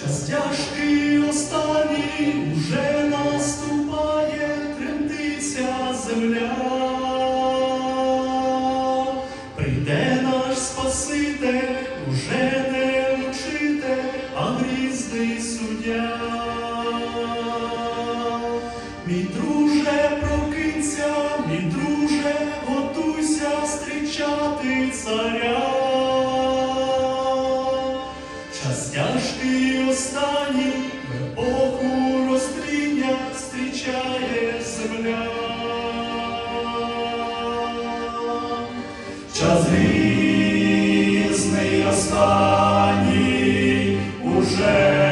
Час тяжкий останній уже наступає, тремтиться земля. Прийде наш Спаситель, уже не вчите, а грізний суддя. Час грізний останній уже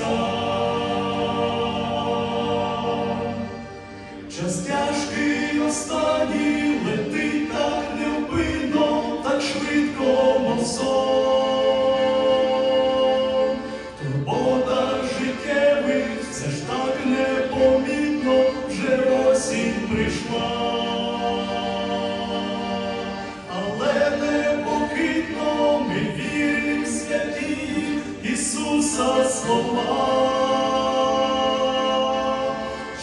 сам. Час летить так невпинно, так швидко мов сон. Життєвих, це ж так непомітно, вже осінь прийшла.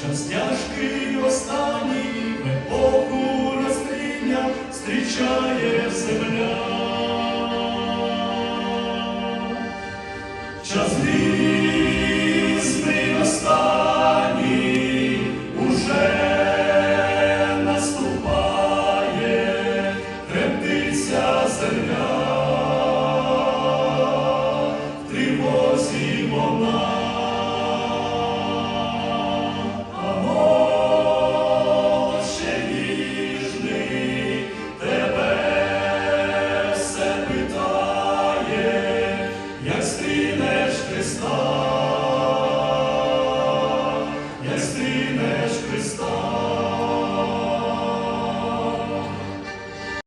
що стяжки останній в епоху розстріння зустрічає земля. Час Christus.